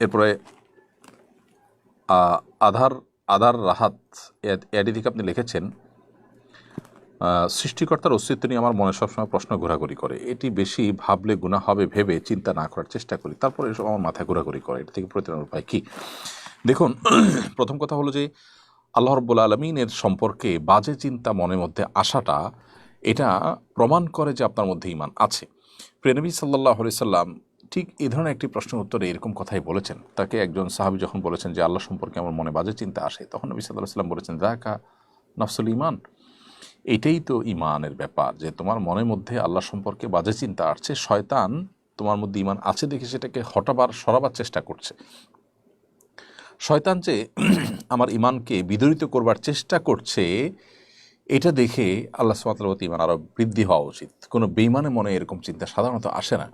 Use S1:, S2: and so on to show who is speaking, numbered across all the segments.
S1: এরপরে আধার আধার রাহাত এডি থেকে আপনি লিখেছেন সৃষ্টিকর্তার অস্তিত্ব নিয়ে আমার মনে সবসময় প্রশ্ন ঘোরাঘুরি করে। এটি বেশি ভাবলে গুণা হবে ভেবে চিন্তা না করার চেষ্টা করি। তারপরে এসব আমার মাথায় ঘোরাঘুরি করে। এটা থেকে প্রতিরোধ উপায় কী? দেখুন, প্রথম কথা হলো যে, আল্লাহ রব্বুল আলমিনের সম্পর্কে বাজে চিন্তা মনের মধ্যে আসাটা এটা প্রমাণ করে যে আপনার মধ্যে ইমান আছে। প্রেনবী সাল্লাহ সাল্লাম ঠিক এই ধরনের একটি প্রশ্নের উত্তরে এরকম কথাই বলেছেন। তাকে একজন সাহাবি যখন বলেছেন যে, আল্লাহ সম্পর্কে আমার মনে বাজে চিন্তা আসে, তখন নবী সাল্লাহ সাল্লাম বলেছেন দেখা নফসুল ইমান এটাই তো ইমানের ব্যাপার যে, তোমার মনের মধ্যে আল্লাহ সম্পর্কে বাজে চিন্তা আসছে, শয়তান তোমার মধ্যে ইমান আছে দেখে সেটাকে হটাবার, সরাবার চেষ্টা করছে। শয়তান যে, আমার ইমানকে বিদরিত করবার চেষ্টা করছে, এটা দেখে আল্লাহ সুমাতলবতী ইমান আরও বৃদ্ধি হওয়া উচিত। কোনো বেইমানের মনে এরকম চিন্তা সাধারণত আসে না।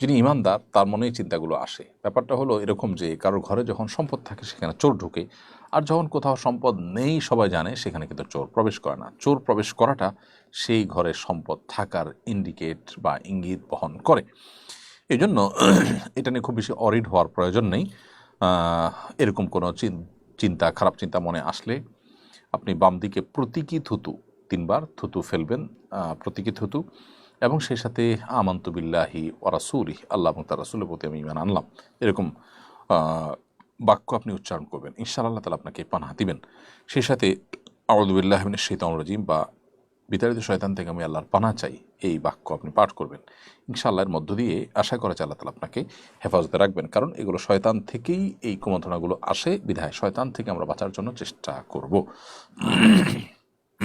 S1: যিনি ইমানদার, তার মনেই চিন্তাগুলো আসে। ব্যাপারটা হলো এরকম যে কারোর ঘরে যখন সম্পদ থাকে সেখানে চোর ঢুকে, আর যখন কোথাও সম্পদ নেই সবাই জানে সেখানে কিন্তু চোর প্রবেশ করে না। চোর প্রবেশ করাটা সেই ঘরে সম্পদ থাকার ইন্ডিকেট বা ইঙ্গিত বহন করে। এই জন্য এটা নিয়ে খুব বেশি অরিড হওয়ার প্রয়োজন নেই। এরকম কোনো চিন- চিন্তা, খারাপ চিন্তা মনে আসলে আপনি বাম দিকে প্রতীকী থুতু, তিনবার থুতু ফেলবেন প্রতীকী থুতু। এবং সেই সাথে আমন্ত বিল্লাহি ওরাসুলি আল্লাহ এবং তার রাসুলের প্রতি আমি ইমান আনলাম। এরকম বাক্য আপনি উচ্চারণ করবেন। ইনশাআল্লাহ তালা আপনাকে পানাহা দিবেন। সেই সাথে আউদুবিল্লাহমিন শৈতান রাজিম বা বিতাড়িত শয়তান থেকে আমি আল্লাহর পানা চাই, এই বাক্য আপনি পাঠ করবেন। ইনশাআল্লাহর মধ্য দিয়ে আশা করা যায় আল্লাহ তালা আপনাকে হেফাজতে রাখবেন। কারণ এগুলো শয়তান থেকেই এই কুমন্ত্রণাগুলো আসে, বিধায় শয়তান থেকে আমরা বাঁচার জন্য চেষ্টা করব।